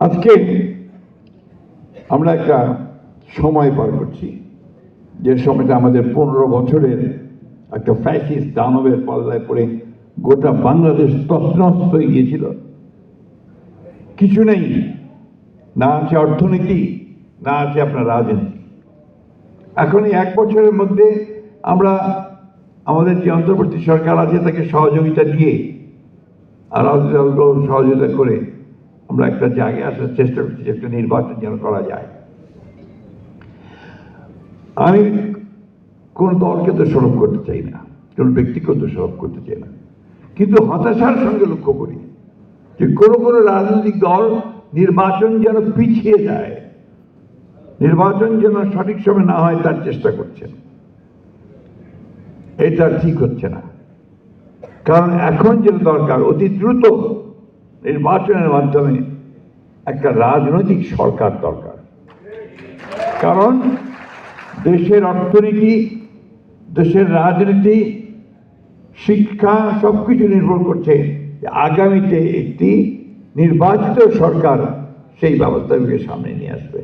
আজকে আমরা একটা সময় পার করছি। যে সময়টা আমাদের পনেরো বছরের একটা ফ্যাসিস্ট দানবের পাল্লায় পড়ে গোটা বাংলাদেশ তছনছ হয়ে গিয়েছিল। কিছু নেই, না আছে অর্থনীতি, না আছে আপনার রাজনীতি। এখন এই এক বছরের মধ্যে আমরা আমাদের যে অন্তর্বর্তী সরকার আছে তাকে সহযোগিতা দিয়ে আর দলগুলো সহযোগিতা করে আমরা একটা জায়গায় আসার চেষ্টা করছি একটা নির্বাচন যেন করা যায়। আমি কোন দলকে দোষারোপ করতে চাই না, কোন ব্যক্তিকে দোষারোপ করতে চাই না। কিন্তু হতাশার সঙ্গে লক্ষ্য করি যে কোনো কোনো রাজনৈতিক দল নির্বাচন যেন পিছিয়ে যায়, নির্বাচন যেন সঠিক সময় না হয় তার চেষ্টা করছেন এটা ঠিক হচ্ছে না। কারণ এখন যেটা দরকার, অতি দ্রুত নির্বাচনের মাধ্যমে একটা রাজনৈতিক সরকার দরকার। কারণ দেশের অর্থনীতি, দেশের রাজনীতি, শিক্ষা সব কিছু নির্ভর করছে আগামীতে একটি নির্বাচিত সরকার সেই ব্যবস্থাগুলিকে সামনে নিয়ে আসবে।